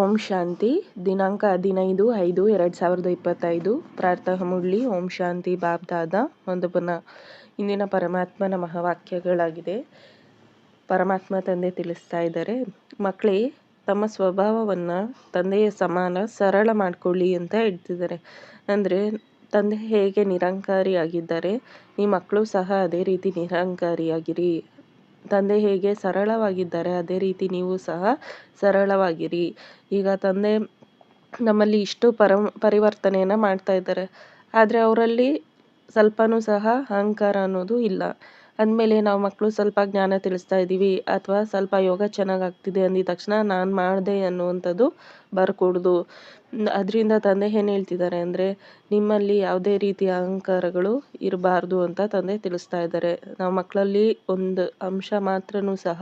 ಓಂ ಶಾಂತಿ, ದಿನಾಂಕ ಹದಿನೈದು ಐದು ಎರಡು ಸಾವಿರದ ಇಪ್ಪತ್ತೈದು. ಪ್ರಾರ್ಥನಾ ಮುರಳಿ, ಓಂ ಶಾಂತಿ ಬಾಬ್ದಾದ ಒಂದು ಪುನಃ ಇಂದಿನ ಪರಮಾತ್ಮನ ಮಹಾವಾಕ್ಯಗಳಾಗಿದೆ ಪರಮಾತ್ಮ ತಂದೆ ತಿಳಿಸ್ತಾ ಇದ್ದಾರೆ, ಮಕ್ಕಳೇ, ತಮ್ಮ ಸ್ವಭಾವವನ್ನು ತಂದೆಯ ಸಮಾನ, ಸರಳ ಮಾಡಿಕೊಳ್ಳಿ ಅಂತ ಹೇಳ್ತಿದ್ದಾರೆ. ಅಂದರೆ, ತಂದೆ ಹೇಗೆ ನಿರಂಕಾರಿಯಾಗಿದ್ದಾರೆ ನಿಮ್ಮ ಮಕ್ಕಳು ಸಹ ಅದೇ ರೀತಿ ನಿರಂಕಾರಿಯಾಗಿರಿ. ತಂದೆ ಹೇಗೆ ಸರಳವಾಗಿದ್ದಾರೆ ಅದೇ ರೀತಿ ನೀವು ಸಹ ಸರಳವಾಗಿರಿ. ಈಗ ತಂದೆ ನಮ್ಮಲ್ಲಿ ಇಷ್ಟು ಪರ, ಪರಿವರ್ತನೆಯನ್ನು ಮಾಡ್ತಾ ಇದ್ದಾರೆ. ಆದರೆ ಅವರಲ್ಲಿ ಸ್ವಲ್ಪನೂ ಸಹ ಅಹಂಕಾರ ಅನ್ನೋದು ಇಲ್ಲ. ಅಂದಮೇಲೆ ನಾವು ಮಕ್ಕಳು ಸ್ವಲ್ಪ ಜ್ಞಾನ ತಿಳಿಸ್ತಾ ಇದ್ದೀವಿ, ಅಥವಾ ಸ್ವಲ್ಪ ಯೋಗ ಚೆನ್ನಾಗಾಗ್ತಿದೆ ಅಂದಿದ ತಕ್ಷಣ ನಾನು ಮಾಡಿದೆ ಅನ್ನುವಂಥದ್ದು ಬರ್ಕೊಡ್ದು. ಅದರಿಂದ ತಂದೆ ಏನು ಹೇಳ್ತಿದ್ದಾರೆ ಅಂದರೆ, ನಿಮ್ಮಲ್ಲಿ ಯಾವುದೇ ರೀತಿಯ ಅಹಂಕಾರಗಳು ಇರಬಾರ್ದು ಅಂತ ತಂದೆ ತಿಳಿಸ್ತಾ ಇದ್ದಾರೆ. ನಾವು ಮಕ್ಕಳಲ್ಲಿ ಒಂದು ಅಂಶ ಮಾತ್ರನೂ ಸಹ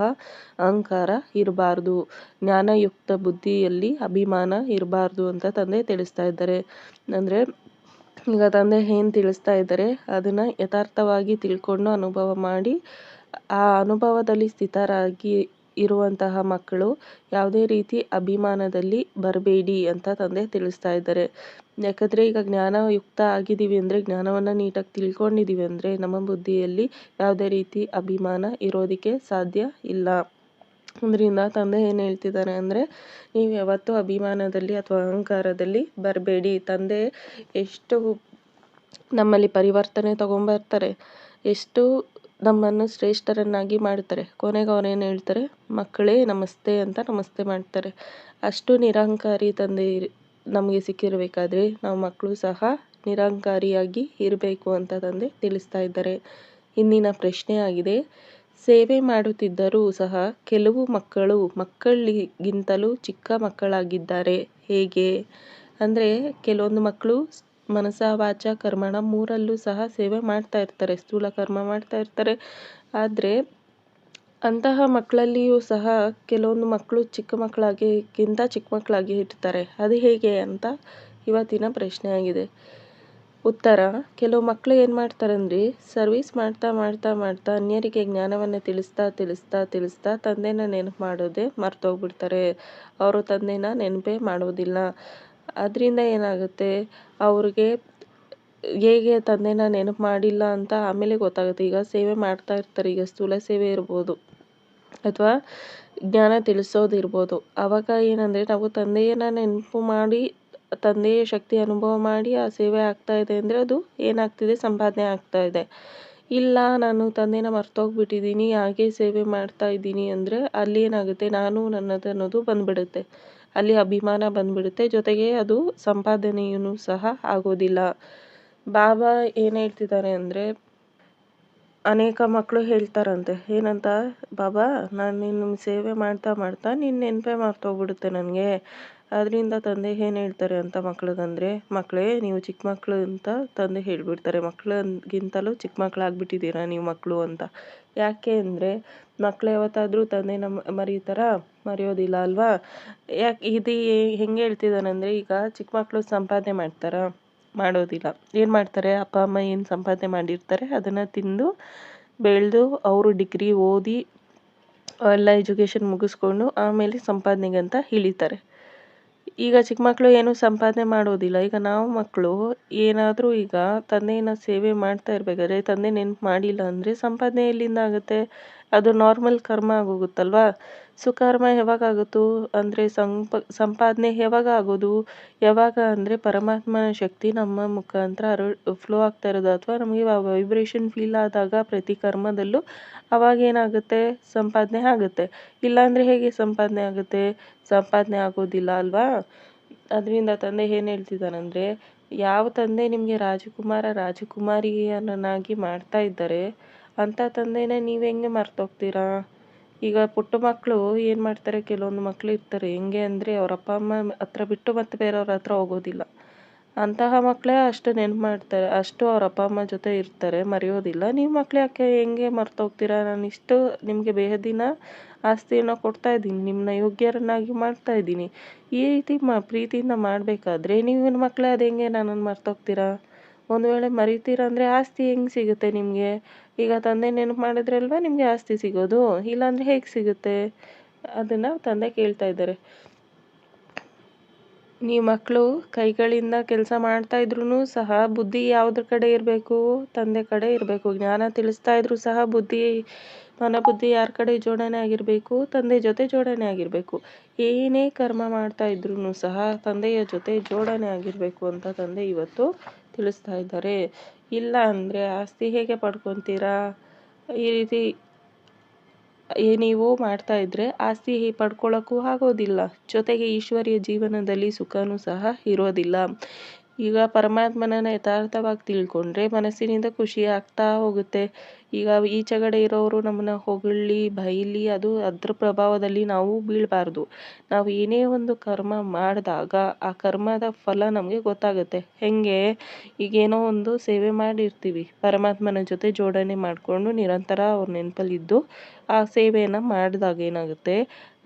ಅಹಂಕಾರ ಇರಬಾರ್ದು, ಜ್ಞಾನಯುಕ್ತ ಬುದ್ಧಿಯಲ್ಲಿ ಅಭಿಮಾನ ಇರಬಾರ್ದು ಅಂತ ತಂದೆ ತಿಳಿಸ್ತಾ ಇದ್ದಾರೆ. ಅಂದರೆ, ಈಗ ತಂದೆ ಏನು ತಿಳಿಸ್ತಾ ಇದ್ದಾರೆ, ಅದನ್ನು ಯಥಾರ್ಥವಾಗಿ ತಿಳ್ಕೊಂಡು ಅನುಭವ ಮಾಡಿ, ಆ ಅನುಭವದಲ್ಲಿ ಸ್ಥಿತರಾಗಿ ಇರುವಂತಹ ಮಕ್ಕಳು ಯಾವುದೇ ರೀತಿ ಅಭಿಮಾನದಲ್ಲಿ ಬರಬೇಡಿ ಅಂತ ತಂದೆ ತಿಳಿಸ್ತಾ ಇದ್ದಾರೆ. ಯಾಕಂದರೆ ಈಗ ಜ್ಞಾನಯುಕ್ತ ಆಗಿದ್ದೀವಿ ಅಂದರೆ, ಜ್ಞಾನವನ್ನು ನೀಟಾಗಿ ತಿಳ್ಕೊಂಡಿದ್ದೀವಿ ಅಂದರೆ, ನಮ್ಮ ಬುದ್ಧಿಯಲ್ಲಿ ಯಾವುದೇ ರೀತಿ ಅಭಿಮಾನ ಇರೋದಕ್ಕೆ ಸಾಧ್ಯ ಇಲ್ಲ. ಅದರಿಂದ ತಂದೆ ಏನು ಹೇಳ್ತಿದ್ದಾರೆ ಅಂದರೆ, ನೀವು ಯಾವತ್ತೂ ಅಭಿಮಾನದಲ್ಲಿ ಅಥವಾ ಅಹಂಕಾರದಲ್ಲಿ ಬರಬೇಡಿ. ತಂದೆ ಎಷ್ಟು ನಮ್ಮಲ್ಲಿ ಪರಿವರ್ತನೆ ತೊಗೊಂಬರ್ತಾರೆ, ಎಷ್ಟು ನಮ್ಮನ್ನು ಶ್ರೇಷ್ಠರನ್ನಾಗಿ ಮಾಡ್ತಾರೆ ಕೊನೆಗೆ ಅವ್ರು ಹೇಳ್ತಾರೆ? ಮಕ್ಕಳೇ, ನಮಸ್ತೆ ಅಂತ ನಮಸ್ತೆ ಮಾಡ್ತಾರೆ. ಅಷ್ಟು ನಿರಂಕಾರಿ ತಂದೆ ನಮಗೆ ಸಿಕ್ಕಿರಬೇಕಾದ್ರೆ ನಾವು ಮಕ್ಕಳು ಸಹ ನಿರಂಕಾರಿಯಾಗಿ ಇರಬೇಕು ಅಂತ ತಂದೆ ತಿಳಿಸ್ತಾ ಇದ್ದಾರೆ. ಇಂದಿನ ಪ್ರಶ್ನೆ ಆಗಿದೆ. ಸೇವೆ ಮಾಡುತ್ತಿದ್ದರೂ ಸಹ ಕೆಲವು ಮಕ್ಕಳು ಮಕ್ಕಳಿಗಿಂತಲೂ ಚಿಕ್ಕ ಮಕ್ಕಳಾಗಿದ್ದಾರೆ. ಹೇಗೆ? ಅಂದರೆ ಕೆಲವೊಂದು ಮಕ್ಕಳು ಮನಸ ವಾಚ, ಕರ್ಮಣ ಮೂರಲ್ಲೂ ಸಹ ಸೇವೆ ಮಾಡ್ತಾ ಇರ್ತಾರೆ, ಸ್ಥೂಲ ಕರ್ಮ ಮಾಡ್ತಾ ಇರ್ತಾರೆ. ಆದರೆ ಅಂತಹ ಮಕ್ಕಳಲ್ಲಿಯೂ ಸಹ ಕೆಲವೊಂದು ಮಕ್ಕಳು ಚಿಕ್ಕ ಮಕ್ಕಳಾಗಿಗಿಂತ ಚಿಕ್ಕ ಮಕ್ಕಳಾಗಿ ಇರ್ತಾರೆ. ಅದು ಹೇಗೆ ಅಂತ ಇವತ್ತಿನ ಪ್ರಶ್ನೆ ಆಗಿದೆ ಉತ್ತರ, ಕೆಲವು ಮಕ್ಕಳು ಏನು ಮಾಡ್ತಾರೆ ಅಂದರೆ ಸರ್ವಿಸ್ ಮಾಡ್ತಾ ಮಾಡ್ತಾ ಮಾಡ್ತಾ ಅನ್ಯರಿಗೆ ಜ್ಞಾನವನ್ನು ತಿಳಿಸ್ತಾ ತಿಳಿಸ್ತಾ ತಿಳಿಸ್ತಾ ತಂದೆನ ನೆನಪು ಮಾಡೋದೇ ಮರ್ತೋಗ್ಬಿಡ್ತಾರೆ. ಅವರು ತಂದೆನ ನೆನಪೇ ಮಾಡೋದಿಲ್ಲ. ಅದರಿಂದ ಏನಾಗುತ್ತೆ? ಅವ್ರಿಗೆ ಹೇಗೆ ತಂದೆನ ನೆನಪು ಮಾಡಿಲ್ಲ ಅಂತ ಆಮೇಲೆ ಗೊತ್ತಾಗುತ್ತೆ. ಈಗ ಸೇವೆ ಮಾಡ್ತಾ ಇರ್ತಾರೆ. ಈಗ ಸ್ಥೂಲ ಸೇವೆ ಇರ್ಬೋದು. ಅಥವಾ ಜ್ಞಾನ ತಿಳಿಸೋದಿರ್ಬೋದು ಆವಾಗ ಏನಂದರೆ ನಾವು ತಂದೆಯನ್ನು ನೆನಪು ಮಾಡಿ, ತಂದೆಯ ಶಕ್ತಿ ಅನುಭವ ಮಾಡಿ ಆ ಸೇವೆ ಆಗ್ತಾ ಇದೆ ಅಂದರೆ ಅದು ಏನಾಗ್ತಿದೆ? ಸಂಪಾದನೆ ಆಗ್ತಾ ಇದೆ. ಇಲ್ಲ, ನಾನು ತಂದೆನ ಮರ್ತೋಗ್ಬಿಟ್ಟಿದ್ದೀನಿ. ಹಾಗೆ ಸೇವೆ ಮಾಡ್ತಾ ಇದ್ದೀನಿ ಅಂದರೆ ಅಲ್ಲಿ ಏನಾಗುತ್ತೆ? ನಾನು ನನ್ನದು ಅನ್ನೋದು ಬಂದ್ಬಿಡುತ್ತೆ. ಅಲ್ಲಿ ಅಭಿಮಾನ ಬಂದ್ಬಿಡುತ್ತೆ. ಜೊತೆಗೆ ಅದು ಸಂಪಾದನೆಯೂ ಸಹ ಆಗೋದಿಲ್ಲ. ಬಾಬಾ ಏನು ಹೇಳ್ತಿದ್ದಾರೆ ಅಂದರೆ, ಅನೇಕ ಮಕ್ಕಳು ಹೇಳ್ತಾರಂತೆ, ಏನಂತ ಬಾಬಾ, ನಾನು ನಿನ್ನ ಸೇವೆ ಮಾಡ್ತಾ ಮಾಡ್ತಾ ನಿನ್ನ ನೆನಪೇ ಮರ್ತೋಗ್ಬಿಡುತ್ತೆ ನನಗೆ. ಅದರಿಂದ ತಂದೆ ಏನು ಹೇಳ್ತಾರೆ ಅಂತ ಮಕ್ಳಿಗಂದರೆ ಮಕ್ಕಳೇ ನೀವು ಚಿಕ್ಕ ಮಕ್ಕಳು ಅಂತ ತಂದೆ ಹೇಳಿಬಿಡ್ತಾರೆ. ಮಕ್ಕಳಿಗಿಂತಲೂ ಚಿಕ್ಕ ಮಕ್ಕಳಾಗ್ಬಿಟ್ಟಿದ್ದೀರಾ ನೀವು ಮಕ್ಕಳು ಅಂತ. ಯಾಕೆ ಅಂದರೆ ಮಕ್ಕಳು ಯಾವತ್ತಾದರೂ ತಂದೆನ ಮರೀತಾರ? ಮರೆಯೋದಿಲ್ಲ ಅಲ್ವಾ? ಯಾಕೆ ಇದು ಹೆಂಗೆ ಹೇಳ್ತಿದ್ದಾನಂದರೆ ಈಗ ಚಿಕ್ಕ ಮಕ್ಕಳು ಸಂಪಾದನೆ ಮಾಡ್ತಾರಾ? ಮಾಡೋದಿಲ್ಲ. ಏನು ಮಾಡ್ತಾರೆ? ಅಪ್ಪ, ಅಮ್ಮ ಏನು ಸಂಪಾದನೆ ಮಾಡಿರ್ತಾರೆ? ಅದನ್ನು ತಿಂದು, ಬೆಳೆದು ಅವರು ಡಿಗ್ರಿ ಓದಿ, ಎಲ್ಲ ಎಜುಕೇಷನ್ ಮುಗಿಸ್ಕೊಂಡು ಆಮೇಲೆ ಸಂಪಾದನೆಗೆ ಅಂತ ಇಳಿತಾರೆ. ಈಗ ಚಿಕ್ಕ ಮಕ್ಕಳು ಏನೂ ಸಂಪಾದನೆ ಮಾಡೋದಿಲ್ಲ. ಈಗ ನಾವು ಮಕ್ಕಳು ಏನಾದರೂ ಈಗ ತಂದೆಯನ್ನು ಸೇವೆ ಮಾಡ್ತಾ ಇರಬೇಕಾದ್ರೆ ತಂದೆ ನೆನಪು ಮಾಡಿಲ್ಲ ಅಂದರೆ ಸಂಪಾದನೆ ಎಲ್ಲಿಂದ ಆಗುತ್ತೆ? ಅದು ನಾರ್ಮಲ್ ಕರ್ಮ ಆಗೋಗುತ್ತಲ್ವಾ? ಸುಕರ್ಮ ಯಾವಾಗ ಆಗುತ್ತೋ, ಅಂದರೆ ಸಂಪ, ಸಂಪಾದನೆ ಯಾವಾಗ ಆಗೋದು? ಯಾವಾಗ ಅಂದರೆ ಪರಮಾತ್ಮನ ಶಕ್ತಿ ನಮ್ಮ ಮುಖಾಂತರ ಅರು ಫ್ಲೋ ಆಗ್ತಾ ಇರೋದು ಅಥವಾ ನಮಗೆ ವೈಬ್ರೇಷನ್ ಫೀಲ್ ಆದಾಗ ಪ್ರತಿ ಕರ್ಮದಲ್ಲೂ ಅವಾಗ ಏನಾಗುತ್ತೆ? ಸಂಪಾದನೆ ಆಗುತ್ತೆ. ಇಲ್ಲಾಂದರೆ ಹೇಗೆ ಸಂಪಾದನೆ ಆಗುತ್ತೆ? ಸಂಪಾದನೆ ಆಗೋದಿಲ್ಲ ಅಲ್ವಾ? ಅದರಿಂದ ತಂದೆ ಏನು ಹೇಳ್ತಿದ್ದಾನಂದರೆ, ಯಾವ ತಂದೆ ನಿಮಗೆ ರಾಜಕುಮಾರ ರಾಜಕುಮಾರಿಯನ್ನಾಗಿ ಮಾಡ್ತಾ ಇದ್ದಾರೆ ಅಂಥ ತಂದೆನ ನೀವು ಹೆಂಗೆ ಮರ್ತೋಗ್ತೀರಾ? ಈಗ ಪುಟ್ಟ ಮಕ್ಕಳು ಏನು ಮಾಡ್ತಾರೆ? ಕೆಲವೊಂದು ಮಕ್ಕಳು ಇರ್ತಾರೆ. ಹೆಂಗೆ ಅಂದರೆ ಅವ್ರ ಅಪ್ಪ, ಅಮ್ಮ ಹತ್ರ ಬಿಟ್ಟು ಮತ್ತೆ ಬೇರೆಯವ್ರ ಹತ್ರ ಹೋಗೋದಿಲ್ಲ. ಅಂತಹ ಮಕ್ಕಳೇ ಅಷ್ಟು ನೆನ್ಪು ಮಾಡ್ತಾರೆ. ಅಷ್ಟು ಅವ್ರ ಅಪ್ಪ, ಅಮ್ಮ ಜೊತೆ ಇರ್ತಾರೆ. ಮರೆಯೋದಿಲ್ಲ. ನೀವು ಮಕ್ಳು ಯಾಕೆ ಹೆಂಗೆ ಮರ್ತೋಗ್ತೀರಾ? ನಾನು ಇಷ್ಟು ನಿಮಗೆ ಬೇಹದಿನ ಆಸ್ತಿಯನ್ನು ಕೊಡ್ತಾ ಇದ್ದೀನಿ. ನಿಮ್ಮನ್ನ ಯೋಗ್ಯರನ್ನಾಗಿ ಮಾಡ್ತಾ ಇದ್ದೀನಿ. ಈ ರೀತಿ ಮ ಪ್ರೀತಿಯಿಂದ ಮಾಡಬೇಕಾದ್ರೆ ನೀವು ಮಕ್ಕಳೇ ಅದು ಹೆಂಗೆ ನನ್ನನ್ನು ಮರ್ತೋಗ್ತೀರಾ? ಒಂದು ವೇಳೆ ಮರಿತೀರ ಅಂದರೆ ಆಸ್ತಿ ಹೆಂಗೆ ಸಿಗುತ್ತೆ ನಿಮಗೆ? ಈಗ ತಂದೆ ನೆನಪು ಮಾಡಿದ್ರಲ್ವಾ ನಿಮಗೆ ಆಸ್ತಿ ಸಿಗೋದು? ಇಲ್ಲಾಂದರೆ ಹೇಗೆ ಸಿಗುತ್ತೆ? ಅದನ್ನು ತಂದೆ ಕೇಳ್ತಾ ಇದ್ದಾರೆ. ನೀವು ಮಕ್ಕಳು ಕೈಗಳಿಂದ ಕೆಲಸ ಮಾಡ್ತಾ ಇದ್ರೂ ಸಹ ಬುದ್ಧಿ ಯಾವುದ್ರ ಕಡೆ ಇರಬೇಕು? ತಂದೆ ಕಡೆ ಇರಬೇಕು. ಜ್ಞಾನ ತಿಳಿಸ್ತಾ ಇದ್ರೂ ಸಹ ಬುದ್ಧಿ, ಮನಬುದ್ಧಿ ಯಾರ ಕಡೆ ಜೋಡಣೆ ಆಗಿರಬೇಕು? ತಂದೆ ಜೊತೆ ಜೋಡಣೆ ಆಗಿರಬೇಕು. ಏನೇ ಕರ್ಮ ಮಾಡ್ತಾ ಇದ್ರೂ ಸಹ ತಂದೆಯ ಜೊತೆ ಜೋಡಣೆ ಆಗಿರಬೇಕು ಅಂತ ತಂದೆ ಇವತ್ತು ತಿಳಿಸ್ತಾ ಇದ್ದಾರೆ. ಇಲ್ಲ ಅಂದರೆ ಆಸ್ತಿ ಹೇಗೆ ಪಡ್ಕೊತೀರಾ? ಈ ರೀತಿ ನೀವು ಮಾಡ್ತಾ ಇದ್ದರೆ ಆಸ್ತಿ ಪಡ್ಕೊಳ್ಳೋಕ್ಕೂ ಆಗೋದಿಲ್ಲ. ಜೊತೆಗೆ ಈಶ್ವರಿಯ ಜೀವನದಲ್ಲಿ ಸುಖವೂ ಸಹ ಇರೋದಿಲ್ಲ. ಈಗ ಪರಮಾತ್ಮನನ್ನು ಯಥಾರ್ಥವಾಗಿ ತಿಳ್ಕೊಂಡ್ರೆ ಮನಸ್ಸಿನಿಂದ ಖುಷಿ ಆಗ್ತಾ ಹೋಗುತ್ತೆ. ಈಗ ಈಚೆಗಡೆ ಇರೋರು ನಮ್ಮನ್ನ ಹೊಗಳಿ ಬೈಲಿ, ಅದು ಅದ್ರ ಪ್ರಭಾವದಲ್ಲಿ ನಾವು ಬೀಳಬಾರ್ದು. ನಾವು ಏನೇ ಒಂದು ಕರ್ಮ ಮಾಡಿದಾಗ ಆ ಕರ್ಮದ ಫಲ ನಮಗೆ ಗೊತ್ತಾಗುತ್ತೆ. ಹೇಗೆ? ಈಗೇನೋ ಒಂದು ಸೇವೆ ಮಾಡಿರ್ತೀವಿ. ಪರಮಾತ್ಮನ ಜೊತೆ ಜೋಡಣೆ ಮಾಡಿಕೊಂಡು ನಿರಂತರ ಅವ್ರ ನೆನಪಲ್ಲಿದ್ದು ಆ ಸೇವೆಯನ್ನು ಮಾಡಿದಾಗ ಏನಾಗುತ್ತೆ?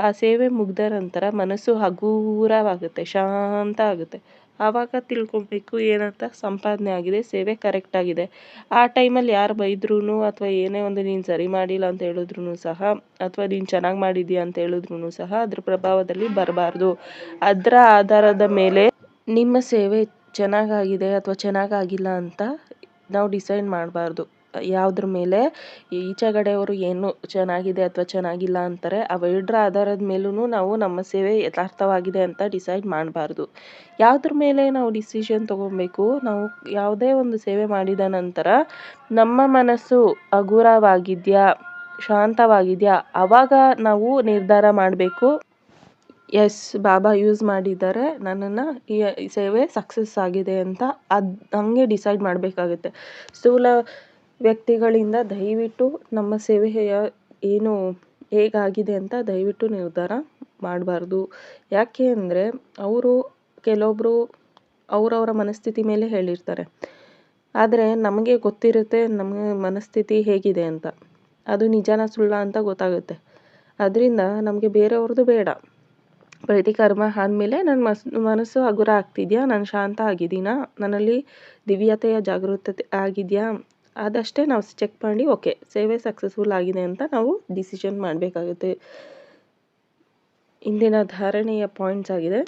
ಆ ಸೇವೆ ಮುಗ್ದ ನಂತರ ಮನಸ್ಸು ಹಗೂರವಾಗುತ್ತೆ, ಶಾಂತ ಆಗುತ್ತೆ. ಆವಾಗ ತಿಳ್ಕೊಬೇಕು ಏನಂತ ಸಂಪಾದನೆ ಆಗಿದೆ, ಸೇವೆ ಕರೆಕ್ಟಾಗಿದೆ ಆ ಟೈಮಲ್ಲಿ ಯಾರು ಬೈದ್ರೂ ಅಥವಾ ಏನೇ ಒಂದು ನೀನು ಸರಿ ಮಾಡಿಲ್ಲ ಅಂತ ಹೇಳಿದ್ರು ಸಹ ಅಥವಾ ನೀನು ಚೆನ್ನಾಗಿ ಮಾಡಿದ್ಯಾ ಅಂತ ಹೇಳಿದ್ರು ಸಹ ಅದ್ರ ಪ್ರಭಾವದಲ್ಲಿ ಬರಬಾರ್ದು. ಅದರ ಆಧಾರದ ಮೇಲೆ ನಿಮ್ಮ ಸೇವೆ ಚೆನ್ನಾಗಾಗಿದೆ ಅಥವಾ ಚೆನ್ನಾಗಾಗಿಲ್ಲ ಅಂತ ನಾವು ಡಿಸೈಡ್ ಮಾಡಬಾರ್ದು. ಯಾವುದ್ರ ಮೇಲೆ ಈಚೆಗಡೆಯವರು ಏನು ಚೆನ್ನಾಗಿದೆ ಅಥವಾ ಚೆನ್ನಾಗಿಲ್ಲ ಅಂತಾರೆ ಅವೆರಡರ ಆಧಾರದ ಮೇಲೂ ನಾವು ನಮ್ಮ ಸೇವೆ ಯಥಾರ್ಥವಾಗಿದೆ ಅಂತ ಡಿಸೈಡ್ ಮಾಡಬಾರ್ದು. ಯಾವುದ್ರ ಮೇಲೆ ನಾವು ಡಿಸಿಷನ್ ತೊಗೊಬೇಕು, ನಾವು ಯಾವುದೇ ಒಂದು ಸೇವೆ ಮಾಡಿದ ನಂತರ ನಮ್ಮ ಮನಸ್ಸು ಹಗುರವಾಗಿದೆಯಾ, ಶಾಂತವಾಗಿದೆಯಾ ಆವಾಗ ನಾವು ನಿರ್ಧಾರ ಮಾಡಬೇಕು. ಎಸ್ ಬಾಬಾ ಯೂಸ್ ಮಾಡಿದ್ದಾರೆ, ನನ್ನನ್ನು ಈ ಸೇವೆ ಸಕ್ಸಸ್ ಆಗಿದೆ ಅಂತ ಅದು ಹಾಗೆ ಡಿಸೈಡ್ ಮಾಡಬೇಕಾಗುತ್ತೆ. ಸ್ಥೂಲ ವ್ಯಕ್ತಿಗಳಿಂದ ದಯವಿಟ್ಟು ನಮ್ಮ ಸೇವೆಯ ಏನು ಹೇಗಾಗಿದೆ ಅಂತ ದಯವಿಟ್ಟು ನಿರ್ಧಾರ ಮಾಡಬಾರ್ದು. ಯಾಕೆ ಅಂದರೆ ಅವರು ಕೆಲವೊಬ್ಬರು ಅವರವರ ಮನಸ್ಥಿತಿ ಮೇಲೆ ಹೇಳಿರ್ತಾರೆ. ಆದರೆ ನಮಗೆ ಗೊತ್ತಿರುತ್ತೆ ನಮ್ಮ ಮನಸ್ಥಿತಿ ಹೇಗಿದೆ ಅಂತ. ಅದು ನಿಜಾನ ಸುಳ್ಳ ಅಂತ ಗೊತ್ತಾಗುತ್ತೆ. ಅದರಿಂದ ನಮಗೆ ಬೇರೆಯವ್ರದ್ದು ಬೇಡ. ಪ್ರತಿ, ಕರ್ಮ ಆದಮೇಲೆ ನನ್ನ ಮಸ್, ಮನಸ್ಸು ಹಗುರ ಆಗ್ತಿದೆಯಾ? ನಾನು ಶಾಂತ ಆಗಿದ್ದೀನಾ? ನನ್ನಲ್ಲಿ ದಿವ್ಯತೆಯ ಜಾಗೃತತೆ ಆಗಿದೆಯಾ? ಅದಷ್ಟೇ ನಾವು ಚೆಕ್ ಮಾಡಿ, ಓಕೆ, ಸೇವೆ ಸಕ್ಸಸ್ಫುಲ್ ಆಗಿದೆ ಅಂತ ನಾವು ಡಿಸಿಷನ್ ಮಾಡಬೇಕಾಗುತ್ತೆ. ಇಂದಿನ ಧಾರಣೆಯ ಪಾಯಿಂಟ್ಸ್ ಆಗಿದೆ.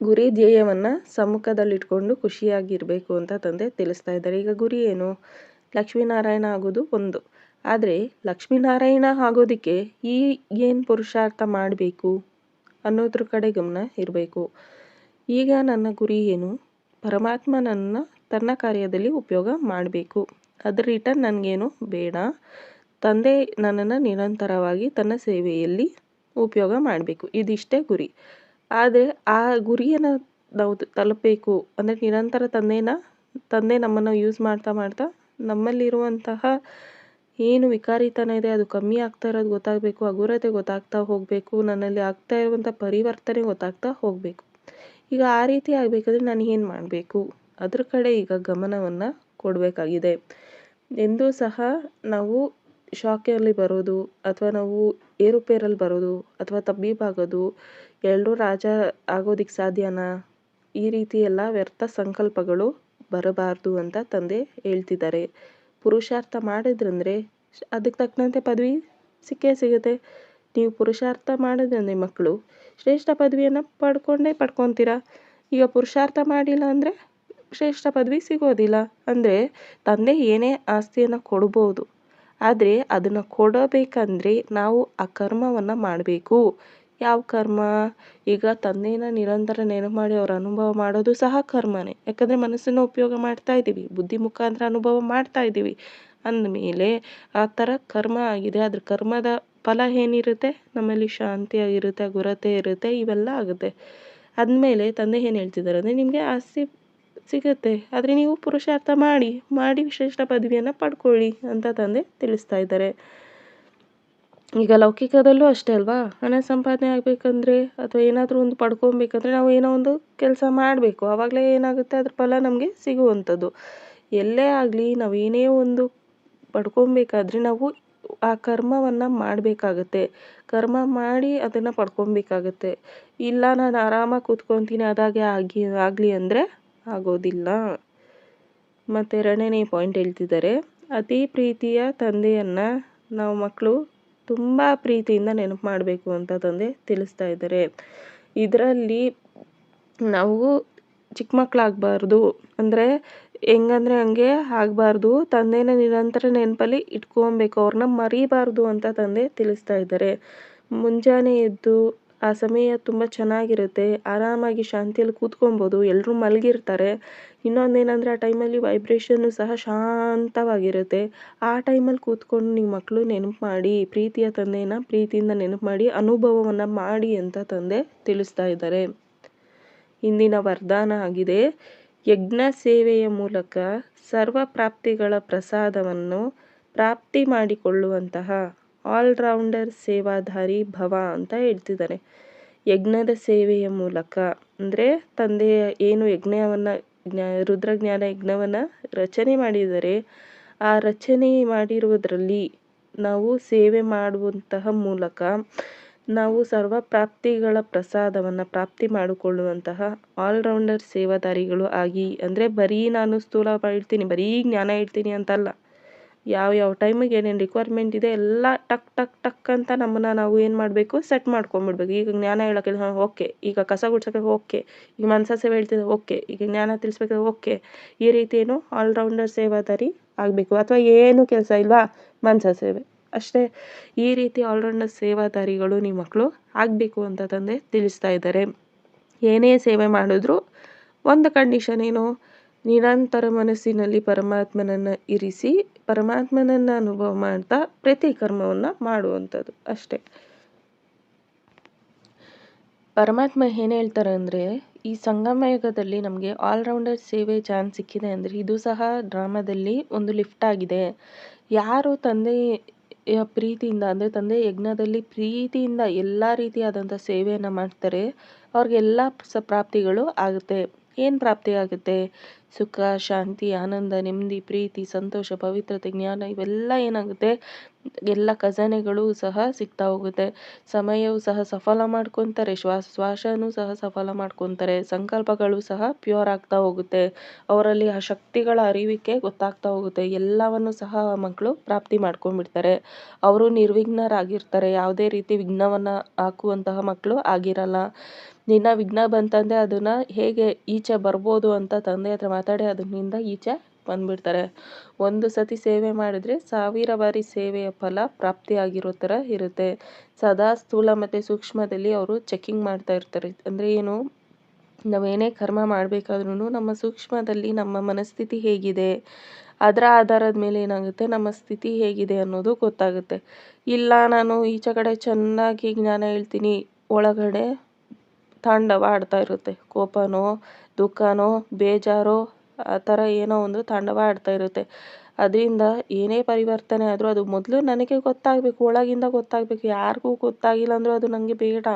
ಗುರಿ ಧ್ಯೇಯವನ್ನು ಸಮ್ಮುಖದಲ್ಲಿಟ್ಕೊಂಡು ಖುಷಿಯಾಗಿರಬೇಕು ಅಂತ ತಂದೆ ತಿಳಿಸ್ತಾ ಇದ್ದಾರೆ. ಈಗ ಗುರಿ ಏನು? ಲಕ್ಷ್ಮೀನಾರಾಯಣ ಆಗೋದು ಒಂದು. ಆದರೆ ಲಕ್ಷ್ಮೀನಾರಾಯಣ ಆಗೋದಕ್ಕೆ ಈ ಏನು ಪುರುಷಾರ್ಥ ಮಾಡಬೇಕು ಅನ್ನೋದ್ರ ಕಡೆ ಗಮನ ಇರಬೇಕು. ಈಗ ನನ್ನ ಗುರಿ ಏನು? ಪರಮಾತ್ಮನನ್ನು ತನ್ನ ಕಾರ್ಯದಲ್ಲಿ ಉಪಯೋಗ ಮಾಡಬೇಕು. ಅದ್ರ ರಿಟರ್ನ್ ನನಗೇನು ಬೇಡ. ತಂದೆ ನನ್ನನ್ನು ನಿರಂತರವಾಗಿ ತನ್ನ ಸೇವೆಯಲ್ಲಿ ಉಪಯೋಗ ಮಾಡಬೇಕು. ಇದಿಷ್ಟೇ ಗುರಿ. ಆದರೆ ಆ ಗುರಿಯನ್ನು ನಾವು ತಲುಪಬೇಕು. ಅಂದರೆ ನಿರಂತರ ತಂದೆನ, ತಂದೆ ನಮ್ಮನ್ನು ಯೂಸ್ ಮಾಡ್ತಾ ಮಾಡ್ತಾ ನಮ್ಮಲ್ಲಿರುವಂತಹ ಏನು ವಿಕಾರಿತನ ಇದೆ ಅದು ಕಮ್ಮಿ ಆಗ್ತಾ ಇರೋದು ಗೊತ್ತಾಗಬೇಕು. ಹಗುರತೆ ಗೊತ್ತಾಗ್ತಾ ಹೋಗಬೇಕು. ನನ್ನಲ್ಲಿ ಆಗ್ತಾ ಇರುವಂಥ ಪರಿವರ್ತನೆ ಗೊತ್ತಾಗ್ತಾ ಹೋಗಬೇಕು. ಈಗ ಆ ರೀತಿ ಆಗಬೇಕಾದ್ರೆ ನಾನು ಏನು ಮಾಡಬೇಕು? ಅದ್ರ ಕಡೆ ಈಗ ಗಮನವನ್ನು ಕೊಡಬೇಕಾಗಿದೆ. ಎಂದೂ ಸಹ ನಾವು ಶಾಕಲ್ಲಿ ಬರೋದು ಅಥವಾ ನಾವು ಏರುಪೇರಲ್ಲಿ ಬರೋದು ಅಥವಾ ತಬ್ಬಿಬಾಗೋದು ಎಲ್ಲರೂ ರಾಜ ಆಗೋದಕ್ಕೆ ಸಾಧ್ಯನಾ? ಈ ರೀತಿ ಎಲ್ಲ ವ್ಯರ್ಥ ಸಂಕಲ್ಪಗಳು ಬರಬಾರ್ದು ಅಂತ ತಂದೆ ಹೇಳ್ತಿದ್ದಾರೆ. ಪುರುಷಾರ್ಥ ಮಾಡಿದ್ರಂದರೆ ಅದಕ್ಕೆ ತಕ್ಕಂತೆ ಪದವಿ ಸಿಕ್ಕೇ ಸಿಗುತ್ತೆ. ನೀವು ಪುರುಷಾರ್ಥ ಮಾಡಿದ್ರೆ ಮಕ್ಕಳು ಶ್ರೇಷ್ಠ ಪದವಿಯನ್ನು ಪಡ್ಕೊಂಡೇ ಪಡ್ಕೊತೀರ? ಈಗ ಪುರುಷಾರ್ಥ ಮಾಡಿಲ್ಲ ಅಂದರೆ ಶ್ರೇಷ್ಠ ಪದವಿ ಸಿಗೋದಿಲ್ಲ. ಅಂದರೆ ತಂದೆ ಏನೇ ಆಸ್ತಿಯನ್ನು ಕೊಡ್ಬೋದು. ಆದರೆ ಅದನ್ನು ಕೊಡಬೇಕಂದ್ರೆ ನಾವು ಆ ಕರ್ಮವನ್ನು ಮಾಡಬೇಕು. ಯಾವ ಕರ್ಮ? ಈಗ ತಂದೆನ ನಿರಂತರ ನೆನಪು ಮಾಡಿ ಅವ್ರ ಅನುಭವ ಮಾಡೋದು ಸಹ ಕರ್ಮನೇ. ಯಾಕಂದರೆ ಮನಸ್ಸನ್ನು ಉಪಯೋಗ ಮಾಡ್ತಾ ಇದ್ದೀವಿ. ಬುದ್ಧಿ ಮುಖಾಂತರ ಅನುಭವ ಮಾಡ್ತಾ ಇದ್ದೀವಿ. ಅಂದಮೇಲೆ ಆ ಥರ ಕರ್ಮ ಆಗಿದೆ. ಅದ್ರ ಕರ್ಮದ ಫಲ ಏನಿರುತ್ತೆ? ನಮ್ಮಲ್ಲಿ ಶಾಂತಿ ಆಗಿರುತ್ತೆ ಗುರತೆ ಇರುತ್ತೆ, ಇವೆಲ್ಲ ಆಗುತ್ತೆ. ಆದಮೇಲೆ ತಂದೆ ಏನು ಹೇಳ್ತಿದ್ದಾರೆ ಅಂದರೆ ನಿಮಗೆ ಆಸ್ತಿ ಸಿಗುತ್ತೆ. ಆದರೆ ನೀವು ಪುರುಷಾರ್ಥ ಮಾಡಿ ಮಾಡಿ ವಿಶೇಷ ಪದವಿಯನ್ನು ಪಡ್ಕೊಳ್ಳಿ ಅಂತ ತಂದೆ ತಿಳಿಸ್ತಾ ಇದ್ದಾರೆ. ಈಗ ಲೌಕಿಕದಲ್ಲೂ ಅಷ್ಟೇ ಅಲ್ವಾ? ಹಣ ಸಂಪಾದನೆ ಆಗಬೇಕಂದ್ರೆ ಅಥವಾ ಏನಾದರೂ ಒಂದು ಪಡ್ಕೊಬೇಕಂದ್ರೆ ನಾವು ಏನೋ ಒಂದು ಕೆಲಸ ಮಾಡಬೇಕು. ಆವಾಗಲೇ ಏನಾಗುತ್ತೆ? ಅದ್ರ ಫಲ ನಮಗೆ ಸಿಗುವಂಥದ್ದು. ಎಲ್ಲೇ ಆಗಲಿ ನಾವು ಏನೇ ಒಂದು ಪಡ್ಕೊಬೇಕಾದ್ರೆ ನಾವು ಆ ಕರ್ಮವನ್ನು ಮಾಡಬೇಕಾಗತ್ತೆ. ಕರ್ಮ ಮಾಡಿ ಅದನ್ನು ಪಡ್ಕೊಬೇಕಾಗತ್ತೆ ಇಲ್ಲ, ನಾನು ಆರಾಮಾಗಿ ಕೂತ್ಕೊತೀನಿ, ಅದಾಗೆ ಆಗಿ, ಆಗಲಿ ಅಂದರೆ ಆಗೋದಿಲ್ಲ. ಮತ್ತು ಎರಡನೇ ಪಾಯಿಂಟ್ ಹೇಳ್ತಿದ್ದಾರೆ. ಅತಿ ಪ್ರೀತಿಯ ತಂದೆಯನ್ನು ನಾವು ಮಕ್ಕಳು ತುಂಬ ಪ್ರೀತಿಯಿಂದ ನೆನಪು ಮಾಡಬೇಕು ಅಂತ ತಂದೆ ತಿಳಿಸ್ತಾ ಇದ್ದಾರೆ. ಇದರಲ್ಲಿ ನಾವು ಚಿಕ್ಕ ಮಕ್ಕಳಾಗಬಾರ್ದು ಅಂದರೆ ಹೆಂಗಂದ್ರೆ ಹಂಗೆ ಆಗಬಾರ್ದು. ತಂದೆನ ನಿರಂತರ ನೆನಪಲ್ಲಿ ಇಟ್ಕೊಬೇಕು ಅವ್ರನ್ನ ಮರಿಬಾರ್ದು ಅಂತ ತಂದೆ ತಿಳಿಸ್ತಾ ಇದ್ದಾರೆ. ಮುಂಜಾನೆ ಎದ್ದು ಆ ಸಮಯ ತುಂಬ ಚೆನ್ನಾಗಿರುತ್ತೆ. ಆರಾಮಾಗಿ ಶಾಂತಿಯಲ್ಲಿ ಕೂತ್ಕೊಬೋದು ಎಲ್ಲರೂ ಮಲಗಿರ್ತಾರೆ. ಇನ್ನೊಂದೇನೆಂದ್ರೆ ಆ ಟೈಮಲ್ಲಿ ವೈಬ್ರೇಷನ್ನು ಸಹ ಶಾಂತವಾಗಿರುತ್ತೆ. ಆ ಟೈಮಲ್ಲಿ ಕೂತ್ಕೊಂಡು ನೀವು ಮಕ್ಕಳು ನೆನಪು ಮಾಡಿ, ಪ್ರೀತಿಯ ತಂದೆನ ಪ್ರೀತಿಯಿಂದ ನೆನಪು ಮಾಡಿ, ಅನುಭವವನ್ನು ಮಾಡಿ ಅಂತ ತಂದೆ ತಿಳಿಸ್ತಾ ಇದ್ದಾರೆ. ಇಂದಿನ ವರದಾನ ಆಗಿದೆ. ಯಜ್ಞ ಸೇವೆಯ ಮೂಲಕ ಸರ್ವ ಪ್ರಾಪ್ತಿಗಳ ಪ್ರಸಾದವನ್ನು ಪ್ರಾಪ್ತಿ ಮಾಡಿಕೊಳ್ಳುವಂತಹ ಆಲ್ರೌಂಡರ್ ಸೇವಾಧಾರಿ ಭವ ಅಂತ ಹೇಳ್ತಿದ್ದಾರೆ. ಯಜ್ಞದ ಸೇವೆಯ ಮೂಲಕ. ಅಂದರೆ ತಂದೆಯ ಏನು ಯಜ್ಞವನ್ನು ಜ್ಞಾ, ರುದ್ರಜ್ಞಾನ ಯಜ್ಞವನ್ನು ರಚನೆ ಮಾಡಿದರೆ ಆ ರಚನೆ ಮಾಡಿರುವುದರಲ್ಲಿ ನಾವು ಸೇವೆ ಮಾಡುವಂತಹ ಮೂಲಕ ನಾವು ಸರ್ವ ಪ್ರಾಪ್ತಿಗಳ ಪ್ರಸಾದವನ್ನು ಪ್ರಾಪ್ತಿ ಮಾಡಿಕೊಳ್ಳುವಂತಹ ಆಲ್ರೌಂಡರ್ ಸೇವಾದಾರಿಗಳು ಆಗಿ, ಅಂದರೆ ಬರೀ ನಾನು ಸ್ಥೂಲ ಹೇಳ್ತೀನಿ, ಬರೀ ಜ್ಞಾನ ಇಡ್ತೀನಿ ಅಂತಲ್ಲ. ಯಾವ ಯಾವ ಟೈಮಿಗೆ ಏನೇನು ರಿಕ್ವೈರ್ಮೆಂಟ್ ಇದೆ ಎಲ್ಲ ಟಕ್ ಟಕ್ ಟಕ್ ಅಂತ ನಮ್ಮನ್ನು ನಾವು ಏನು ಮಾಡಬೇಕು? ಸೆಟ್ ಮಾಡ್ಕೊಂಬಿಡ್ಬೇಕು. ಈಗ ಜ್ಞಾನ ಹೇಳೋಕ್ಕೆ ಓಕೆ ಈಗ ಕಸ ಗುಡ್ಸೋಕೆ ಓಕೆ ಈಗ ಮನಸ ಸೇವೆ ಹೇಳ್ತಿದ್ರೆ ಓಕೆ ಈಗ ಜ್ಞಾನ ತಿಳಿಸ್ಬೇಕಾದ್ರೆ ಓಕೆ ಈ ರೀತಿ ಏನು ಆಲ್ರೌಂಡರ್ ಸೇವಾದಾರಿ ಆಗಬೇಕು. ಅಥವಾ ಏನು ಕೆಲಸ ಇಲ್ವಾ? ಮನಸ ಸೇವೆ. ಅಷ್ಟೇ, ಈ ರೀತಿ ಆಲ್ರೌಂಡರ್ ಸೇವಾದಾರಿಗಳು ನಿಮ್ಮ ಮಕ್ಕಳು ಆಗಬೇಕು ಅಂತ ತಂದೆ ತಿಳಿಸ್ತಾ ಇದ್ದಾರೆ. ಏನೇ ಸೇವೆ ಮಾಡಿದ್ರು, ಒಂದು ಕಂಡೀಷನ್ ಏನು? ನಿರಂತರ ಮನಸ್ಸಿನಲ್ಲಿ ಪರಮಾತ್ಮನನ್ನು ಇರಿಸಿ, ಪರಮಾತ್ಮನನ್ನು ಅನುಭವ ಮಾಡ್ತಾ ಪ್ರತಿ ಕರ್ಮವನ್ನು ಮಾಡುವಂಥದ್ದು ಅಷ್ಟೇ. ಪರಮಾತ್ಮ ಏನು ಹೇಳ್ತಾರೆ ಅಂದರೆ, ಈ ಸಂಗಮ ಯುಗದಲ್ಲಿ ನಮಗೆ ಆಲ್ರೌಂಡರ್ ಸೇವೆ ಚಾನ್ಸ್ ಸಿಕ್ಕಿದೆ ಅಂದರೆ, ಇದು ಸಹ ಡ್ರಾಮಾದಲ್ಲಿ ಒಂದು ಲಿಫ್ಟ್ ಆಗಿದೆ. ಯಾರು ತಂದೆ ಪ್ರೀತಿಯಿಂದ ಅಂದರೆ ತಂದೆ ಯಜ್ಞದಲ್ಲಿ ಪ್ರೀತಿಯಿಂದ ಎಲ್ಲ ರೀತಿಯಾದಂಥ ಸೇವೆಯನ್ನು ಮಾಡ್ತಾರೆ, ಅವ್ರಿಗೆಲ್ಲ ಸ, ಪ್ರಾಪ್ತಿಗಳು ಆಗುತ್ತೆ. ಏನು ಪ್ರಾಪ್ತಿ ಆಗುತ್ತೆ? ಸುಖ, ಶಾಂತಿ, ಆನಂದ, ನೆಮ್ಮದಿ, ಪ್ರೀತಿ, ಸಂತೋಷ, ಪವಿತ್ರತೆ, ಜ್ಞಾನ ಇವೆಲ್ಲ ಏನಾಗುತ್ತೆ? ಎಲ್ಲ ಖಜಾನೆಗಳು ಸಹ ಸಿಗ್ತಾ ಹೋಗುತ್ತೆ. ಸಮಯವು ಸಹ ಸಫಲ ಮಾಡ್ಕೊತಾರೆ, ಶ್ವಾಸ, ಶ್ವಾಸನೂ ಸಹ ಸಫಲ ಮಾಡ್ಕೊತಾರೆ, ಸಂಕಲ್ಪಗಳು ಸಹ ಪ್ಯೂರ್ ಆಗ್ತಾ ಹೋಗುತ್ತೆ. ಅವರಲ್ಲಿ ಆ ಶಕ್ತಿಗಳ ಅರಿವಿಕೆ ಗೊತ್ತಾಗ್ತಾ ಹೋಗುತ್ತೆ. ಎಲ್ಲವನ್ನು ಸಹ ಮಕ್ಕಳು ಪ್ರಾಪ್ತಿ ಮಾಡ್ಕೊಂಡ್ಬಿಡ್ತಾರೆ. ಅವರು ನಿರ್ವಿಘ್ನರಾಗಿರ್ತಾರೆ. ಯಾವುದೇ ರೀತಿ ವಿಘ್ನವನ್ನು ಹಾಕುವಂತಹ ಮಕ್ಕಳು ಆಗಿರಲ್ಲ. ನಿನ್ನ ವಿಘ್ನ ಬಂತಂದರೆ ಅದನ್ನು ಹೇಗೆ ಈಚೆ ಬರ್ಬೋದು ಅಂತ ತಂದೆ ಹತ್ರ ಮಾತಾಡಿ ಅದರಿಂದ ಈಚೆ ಬಂದುಬಿಡ್ತಾರೆ. ಒಂದು ಸತಿ ಸೇವೆ ಮಾಡಿದರೆ ಸಾವಿರ ಬಾರಿ ಸೇವೆಯ ಫಲ ಪ್ರಾಪ್ತಿಯಾಗಿರೋ ಥರ ಇರುತ್ತೆ. ಸದಾ ಸ್ಥೂಲ ಮತ್ತು ಸೂಕ್ಷ್ಮದಲ್ಲಿ ಅವರು ಚೆಕಿಂಗ್ ಮಾಡ್ತಾ ಇರ್ತಾರೆ. ಅಂದರೆ ಏನು, ನಾವೇನೇ ಕರ್ಮ ಮಾಡಬೇಕಾದ್ರೂ ನಮ್ಮ ಸೂಕ್ಷ್ಮದಲ್ಲಿ ನಮ್ಮ ಮನಸ್ಥಿತಿ ಹೇಗಿದೆ, ಅದರ ಆಧಾರದ ಮೇಲೆ ಏನಾಗುತ್ತೆ, ನಮ್ಮ ಸ್ಥಿತಿ ಹೇಗಿದೆ ಅನ್ನೋದು ಗೊತ್ತಾಗುತ್ತೆ. ಇಲ್ಲ, ನಾನು ಈಚೆ ಕಡೆ ಚೆನ್ನಾಗಿ ಜ್ಞಾನ ಹೇಳ್ತೀನಿ, ಒಳಗಡೆ ತಾಂಡವ ಆಡ್ತಾ ಇರುತ್ತೆ. ಕೋಪನೋ, ದುಃಖನೋ, ಬೇಜಾರೋ, ಆ ಥರ ಏನೋ ಒಂದು ತಾಂಡವ ಆಡ್ತಾ ಇರುತ್ತೆ. ಅದರಿಂದ ಏನೇ ಪರಿವರ್ತನೆ ಆದರೂ ಅದು ಮೊದಲು ನನಗೆ ಗೊತ್ತಾಗಬೇಕು, ಒಳಗಿಂದ ಗೊತ್ತಾಗಬೇಕು, ಯಾರಿಗೂ ಗೊತ್ತಾಗಿಲ್ಲ ಅಂದರೂ ಅದು ನನಗೆ ಬೇಡ.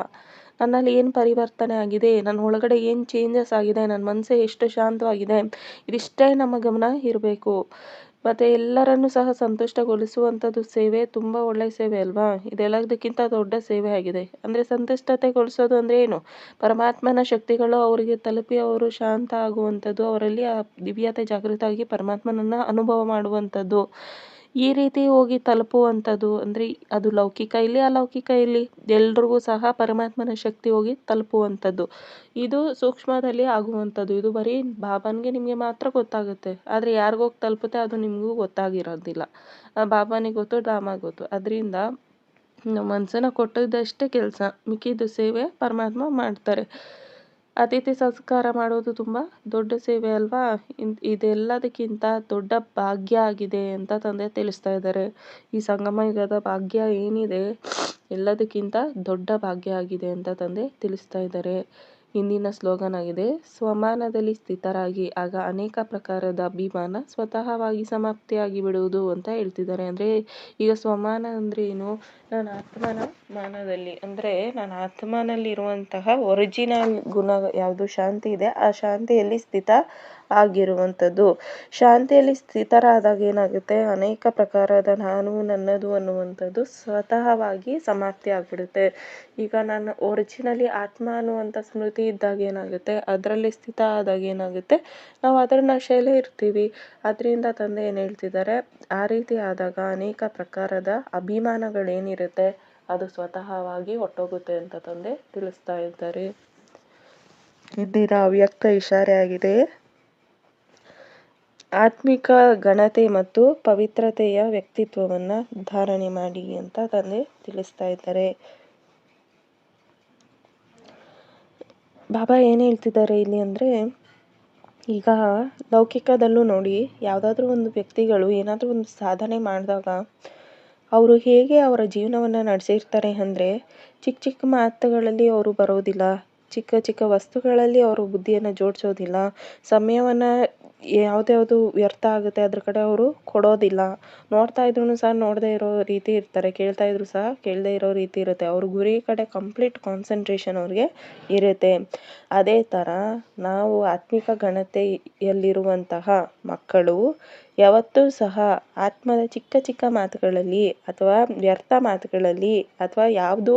ನನ್ನಲ್ಲಿ ಏನು ಪರಿವರ್ತನೆ ಆಗಿದೆ, ನನ್ನ ಒಳಗಡೆ ಏನು ಚೇಂಜಸ್ ಆಗಿದೆ, ನನ್ನ ಮನಸ್ಸೇ ಎಷ್ಟು ಶಾಂತವಾಗಿದೆ, ಇದಿಷ್ಟೇ ನಮ್ಮ ಗಮನ ಇರಬೇಕು. ಮತ್ತು ಎಲ್ಲರನ್ನು ಸಹ ಸಂತುಷ್ಟಗೊಳಿಸುವಂಥದ್ದು ಸೇವೆ ತುಂಬ ಒಳ್ಳೆಯ ಸೇವೆ ಅಲ್ವಾ? ಇದೆಲ್ಲದಕ್ಕಿಂತ ದೊಡ್ಡ ಸೇವೆ ಆಗಿದೆ. ಅಂದರೆ ಸಂತುಷ್ಟತೆಗೊಳಿಸೋದು ಅಂದರೆ ಏನು? ಪರಮಾತ್ಮನ ಶಕ್ತಿಗಳು ಅವರಿಗೆ ತಲುಪಿ ಅವರು ಶಾಂತ ಆಗುವಂಥದ್ದು, ಅವರಲ್ಲಿ ಆ ದಿವ್ಯತೆ ಜಾಗೃತವಾಗಿ ಪರಮಾತ್ಮನನ್ನು ಅನುಭವ ಮಾಡುವಂಥದ್ದು. ಈ ರೀತಿ ಹೋಗಿ ತಲುಪುವಂಥದ್ದು ಅಂದರೆ ಅದು ಲೌಕಿಕ ಇಲ್ಲಿ ಅಲೌಕಿಕ ಇಲ್ಲಿ ಎಲ್ರಿಗೂ ಸಹ ಪರಮಾತ್ಮನ ಶಕ್ತಿ ಹೋಗಿ ತಲುಪುವಂಥದ್ದು. ಇದು ಸೂಕ್ಷ್ಮದಲ್ಲಿ ಆಗುವಂಥದ್ದು. ಇದು ಬರೀ ಬಾಬನಿಗೆ ನಿಮಗೆ ಮಾತ್ರ ಗೊತ್ತಾಗುತ್ತೆ. ಆದರೆ ಯಾರಿಗೋಗಿ ತಲುಪುತ್ತೆ ಅದು ನಿಮಗೂ ಗೊತ್ತಾಗಿರೋದಿಲ್ಲ. ಬಾಬನಿಗೆ ಗೊತ್ತು ಡ್ರಾಮಾ ಗೊತ್ತು. ಅದರಿಂದ ನಾವು ಕೊಟ್ಟಿದ್ದಷ್ಟೇ ಕೆಲಸ. ಮಿಕ್ಕಿದ್ದು ಸೇವೆ ಪರಮಾತ್ಮ ಮಾಡ್ತಾರೆ. ಅತಿಥಿ ಸಂಸ್ಕಾರ ಮಾಡೋದು ತುಂಬ ದೊಡ್ಡ ಸೇವೆ ಅಲ್ವಾ? ಇದೆಲ್ಲದಕ್ಕಿಂತ ದೊಡ್ಡ ಭಾಗ್ಯ ಆಗಿದೆ ಅಂತ ತಂದೆ ತಿಳಿಸ್ತಾ ಇದ್ದಾರೆ. ಈ ಸಂಗಮ ಯುಗದ ಭಾಗ್ಯ ಏನಿದೆ? ಎಲ್ಲದಕ್ಕಿಂತ ದೊಡ್ಡ ಭಾಗ್ಯ ಆಗಿದೆ ಅಂತ ತಂದೆ ತಿಳಿಸ್ತಾ ಇದ್ದಾರೆ. ಇಂದಿನ ಸ್ಲೋಗನ್ ಆಗಿದೆ. ಸ್ವಮಾನದಲ್ಲಿ ಸ್ಥಿತರಾಗಿ, ಆಗ ಅನೇಕ ಪ್ರಕಾರದ ಅಭಿಮಾನ ಸ್ವತಃವಾಗಿ ಸಮಾಪ್ತಿಯಾಗಿ ಬಿಡುವುದು ಅಂತ ಹೇಳ್ತಿದ್ದಾರೆ. ಅಂದರೆ ಈಗ ಸ್ವಮಾನ ಅಂದರೆ ಏನು? ನನ್ನ ಆತ್ಮನ ಮಾನದಲ್ಲಿ ಅಂದರೆ ನನ್ನ ಆತ್ಮನಲ್ಲಿರುವಂತಹ ಒರಿಜಿನಲ್ ಗುಣ ಯಾವುದು? ಶಾಂತಿ ಇದೆ. ಆ ಶಾಂತಿಯಲ್ಲಿ ಸ್ಥಿತ ಆಗಿರುವಂಥದ್ದು. ಶಾಂತಿಯಲ್ಲಿ ಸ್ಥಿತರಾದಾಗ ಏನಾಗುತ್ತೆ? ಅನೇಕ ಪ್ರಕಾರದ ನಾನು ನನ್ನದು ಅನ್ನುವಂಥದ್ದು ಸ್ವತಃವಾಗಿ ಸಮಾಪ್ತಿ ಆಗಿಬಿಡುತ್ತೆ. ಈಗ ನಾನು ಒರಿಜಿನಲಿ ಆತ್ಮ ಅನ್ನುವಂಥ ಸ್ಮೃತಿ ಇದ್ದಾಗ ಏನಾಗುತ್ತೆ? ಅದರಲ್ಲಿ ಸ್ಥಿತ ಆದಾಗ ಏನಾಗುತ್ತೆ? ನಾವು ಅದರ ನಶೆಯಲ್ಲೇ ಇರ್ತೀವಿ. ಅದರಿಂದ ತಂದೆ ಏನು ಹೇಳ್ತಿದ್ದಾರೆ? ಆ ರೀತಿ ಆದಾಗ ಅನೇಕ ಪ್ರಕಾರದ ಅಭಿಮಾನಗಳೇನಿರುತ್ತೆ? ಅದು ಸ್ವತಃವಾಗಿ ಹೊಟ್ಟೋಗುತ್ತೆ ಅಂತ ತಂದೆ ತಿಳಿಸ್ತಾ ಇದ್ದಾರೆ. ಇಂದಿನ ಅವ್ಯಕ್ತ ಇಷಾರೆಯಾಗಿದೆ ಆತ್ಮಿಕ ಘನತೆ ಮತ್ತು ಪವಿತ್ರತೆಯ ವ್ಯಕ್ತಿತ್ವವನ್ನು ಧಾರಣೆ ಮಾಡಿ ಅಂತ ತಂದೆ ತಿಳಿಸ್ತಾ ಇದ್ದಾರೆ. ಬಾಬಾ ಏನು ಹೇಳ್ತಿದ್ದಾರೆ ಇಲ್ಲಿ ಅಂದರೆ, ಈಗ ಲೌಕಿಕದಲ್ಲೂ ನೋಡಿ, ಯಾವುದಾದ್ರೂ ಒಂದು ವ್ಯಕ್ತಿಗಳು ಏನಾದರೂ ಒಂದು ಸಾಧನೆ ಮಾಡಿದಾಗ ಅವರು ಹೇಗೆ ಅವರ ಜೀವನವನ್ನು ನಡೆಸಿರ್ತಾರೆ ಅಂದರೆ, ಚಿಕ್ಕ ಚಿಕ್ಕ ಮಾತುಗಳಲ್ಲಿ ಅವರು ಬರೋದಿಲ್ಲ, ಚಿಕ್ಕ ಚಿಕ್ಕ ವಸ್ತುಗಳಲ್ಲಿ ಅವರು ಬುದ್ಧಿಯನ್ನು ಜೋಡಿಸೋದಿಲ್ಲ, ಸಮಯವನ್ನು ಯಾವ್ದ್ಯಾವುದು ವ್ಯರ್ಥ ಆಗುತ್ತೆ, ಅದ್ರ ಕಡೆ ಅವರು ಕೊಡೋದಿಲ್ಲ. ನೋಡ್ತಾ ಇದ್ರೂ ಸಹ ನೋಡದೇ ಇರೋ ರೀತಿ ಇರ್ತಾರೆ. ಕೇಳ್ತಾ ಇದ್ರು ಸಹ ಕೇಳದೇ ಇರೋ ರೀತಿ ಇರುತ್ತೆ. ಅವ್ರ ಗುರಿ ಕಡೆ ಕಂಪ್ಲೀಟ್ ಕಾನ್ಸಂಟ್ರೇಷನ್ ಅವ್ರಿಗೆ ಇರುತ್ತೆ. ಅದೇ ಥರ ನಾವು ಆತ್ಮಿಕ ಘನತೆಯಲ್ಲಿರುವಂತಹ ಮಕ್ಕಳು ಯಾವತ್ತೂ ಸಹ ಆತ್ಮದ ಚಿಕ್ಕ ಚಿಕ್ಕ ಮಾತುಗಳಲ್ಲಿ ಅಥವಾ ವ್ಯರ್ಥ ಮಾತುಗಳಲ್ಲಿ ಅಥವಾ ಯಾವುದು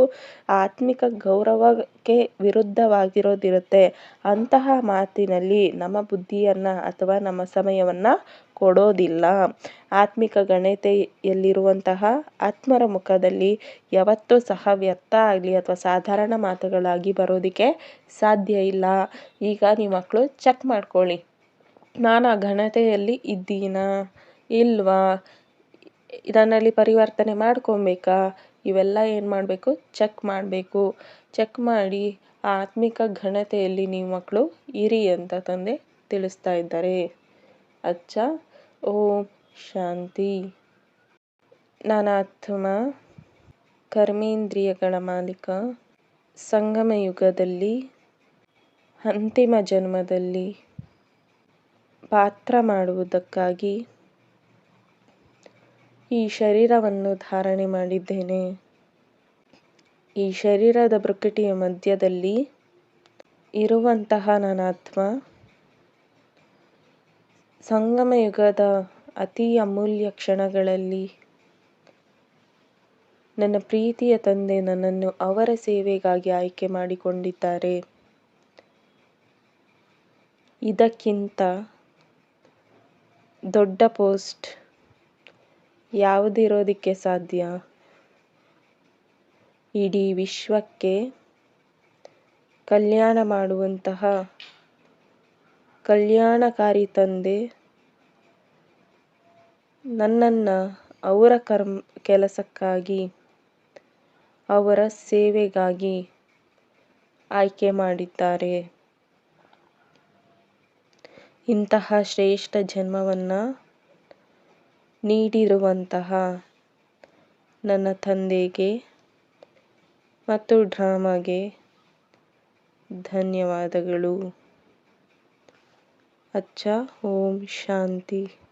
ಆತ್ಮಿಕ ಗೌರವಕ್ಕೆ ವಿರುದ್ಧವಾಗಿರೋದಿರುತ್ತೆ, ಅಂತಹ ಮಾತಿನಲ್ಲಿ ನಮ್ಮ ಬುದ್ಧಿಯನ್ನು ಅಥವಾ ನಮ್ಮ ಸಮಯವನ್ನು ಕೊಡೋದಿಲ್ಲ. ಆತ್ಮಿಕ ಗಣತೆಯಲ್ಲಿರುವಂತಹ ಆತ್ಮರ ಮುಖದಲ್ಲಿ ಯಾವತ್ತೂ ಸಹ ವ್ಯರ್ಥ ಆಗಲಿ ಅಥವಾ ಸಾಧಾರಣ ಮಾತುಗಳಾಗಿ ಬರೋದಕ್ಕೆ ಸಾಧ್ಯ ಇಲ್ಲ. ಈಗ ನಿಮ್ಮ ಮಕ್ಕಳು ಚೆಕ್ ಮಾಡ್ಕೊಳ್ಳಿ. ನಾನು ಆ ಘನತೆಯಲ್ಲಿ ಇದ್ದೀನಾ? ಇಲ್ವಾ? ಇದನ್ನಲ್ಲಿ ಪರಿವರ್ತನೆ ಮಾಡ್ಕೊಬೇಕಾ? ಇವೆಲ್ಲ ಏನು ಮಾಡಬೇಕು? ಚೆಕ್ ಮಾಡಬೇಕು. ಚೆಕ್ ಮಾಡಿ ಆತ್ಮಿಕ ಘನತೆಯಲ್ಲಿ ನೀವು ಮಕ್ಕಳು ಇರಿ ಅಂತ ತಂದೆ ತಿಳಿಸ್ತಾ ಇದ್ದಾರೆ. ಅಚ್ಚ. ಓಂ ಶಾಂತಿ. ನಾನು ಆತ್ಮ ಕರ್ಮೇಂದ್ರಿಯಗಳ ಮಾಲೀಕ. ಸಂಗಮ ಯುಗದಲ್ಲಿ ಅಂತಿಮ ಜನ್ಮದಲ್ಲಿ ಪಾತ್ರ ಮಾಡುವುದಕ್ಕಾಗಿ ಈ ಶರೀರವನ್ನು ಧಾರಣೆ ಮಾಡಿದ್ದೇನೆ. ಈ ಶರೀರದ ಬೃಕಟಿಯ ಮಧ್ಯದಲ್ಲಿ ಇರುವಂತಹ ನನ್ನ ಆತ್ಮ ಸಂಗಮ ಯುಗದ ಅತಿ ಅಮೂಲ್ಯ ಕ್ಷಣಗಳಲ್ಲಿ ನನ್ನ ಪ್ರೀತಿಯ ತಂದೆ ನನ್ನನ್ನು ಅವರ ಸೇವೆಗಾಗಿ ಆಯ್ಕೆ ಮಾಡಿಕೊಂಡಿದ್ದಾರೆ. ಇದಕ್ಕಿಂತ ದೊಡ್ಡ ಪೋಸ್ಟ್ ಯಾವುದಿರೋದಕ್ಕೆ ಸಾಧ್ಯ? ಇಡೀ ವಿಶ್ವಕ್ಕೆ ಕಲ್ಯಾಣ ಮಾಡುವಂತಹ ಕಲ್ಯಾಣಕಾರಿ ತಂದೆ ನನ್ನನ್ನು ಅವರ ಕರ್ಮ, ಕೆಲಸಕ್ಕಾಗಿ, ಅವರ ಸೇವೆಗಾಗಿ ಆಯ್ಕೆ ಮಾಡಿದ್ದಾರೆ. ಇಂತಹ ಶ್ರೇಷ್ಠ ಜನ್ಮವನ್ನು ನೀಡಿರುವಂತಹ ನನ್ನ ತಂದೆಗೆ ಮತ್ತು ಡ್ರಾಮಾಗೆ ಧನ್ಯವಾದಗಳು. ಅಚ್ಚ ಓಂ ಶಾಂತಿ.